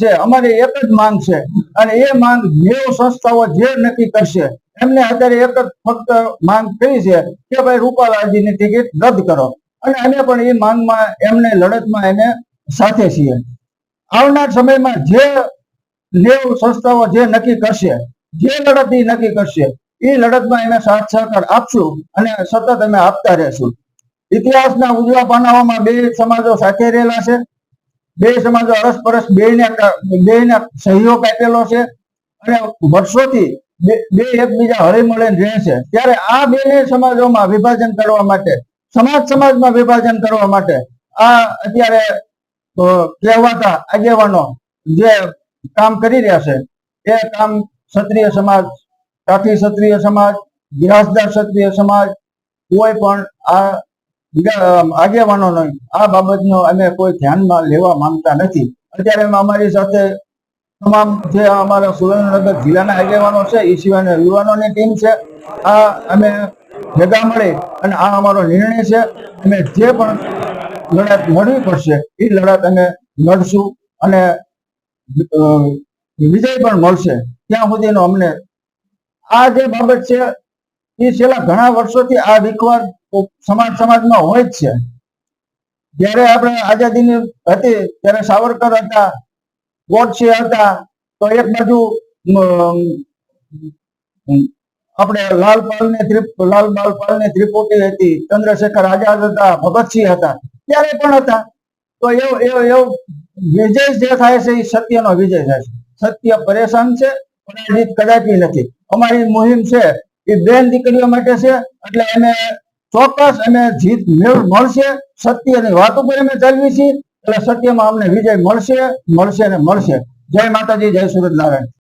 છે. અમારી એક જ માંગ છે. અને એ માંગ નેવ સંસ્થાઓ જે નક્કી કરશે, એમને અત્યારે એક જ ફક્ત માંગ કરી છે કે ભાઈ રૂપાલાજીની ટિકિટ રદ કરો. અને અમે પણ એ માંગમાં એમને લડતમાં એને સાથે છીએ. આવનાર સમયમાં જે નેવ સંસ્થાઓ જે નક્કી કરશે, જે લડત એ નક્કી કરશે એ લડતમાં એને સાથ સહકાર આપશું અને સતત અમે આપતા રહેશું. ઇતિહાસના ઉજવા પાનાઓમાં બે સમાજો સાથે રહેલા છે. બે સમાજો અરસપરસ બેને બેને સહયોગ આપેલો છે. અને વર્ષોથી બે એકબીજા હળી મળીને રહે છે. ત્યારે આ બે સમાજોમાં વિભાજન કરવા માટે, સમાજ સમાજમાં વિભાજન કરવા માટે આ અત્યારે કહેવાતા આગેવાનો જે કામ કરી રહ્યા છે, એ કામ ક્ષત્રિય સમાજ, કાઠી ક્ષત્રિય સમાજ ગિરાસદાર ક્ષત્રિય સમાજ, કોઈ પણ આ આગેવાનોનો આ બાબતનો અમે કોઈ ધ્યાનમાં લેવા માંગતા નથી. અત્યારે અમારી સાથે તમામ જે અમારા સુરેન્દ્રનગર જિલ્લાના આગેવાનો છે એ સિવાયના યુવાનોની ટીમ છે, આ અમે ભેગા મળી અને આ અમારો નિર્ણય છે, અમે જે પણ લડત લડવી પડશે એ લડત અમે લડશું અને વિજય પણ મળશે. ત્યાં સુધીનો અમને આ જે બાબત છે એ છેલ્લા ઘણા વર્ષોથી આ વિકવાદ સમાજ સમાજમાં હોય જ છે. જયારે આપણે આઝાદીની હતી, ત્યારે સાવરકર હતા ગોડસે હતા, તો એક બાજુ આપણે લાલપાલ ને લાલ લાલપાલ ને ત્રિપુટી હતી, ચંદ્રશેખર આઝાદ હતા ભગતસિંહ હતા, ત્યારે પણ હતા. તો એવો એવો એવો વિજય જે થાય છે, એ સત્યનો વિજય થાય છે. સત્ય પરેશાન છે, પરાજિત કદાપી નથી. અમારી મુહિમ છે એ બેન દીકરીઓ માટે છે. એટલે એને ચોક્કસ અને જીત મેળ મળશે. સત્યની વાત ઉપર અમે ચાલવી છીએ. એટલે સત્યમાં અમને વિજય મળશે મળશે ને મળશે. જય માતાજી, જય સુરત નારાયણ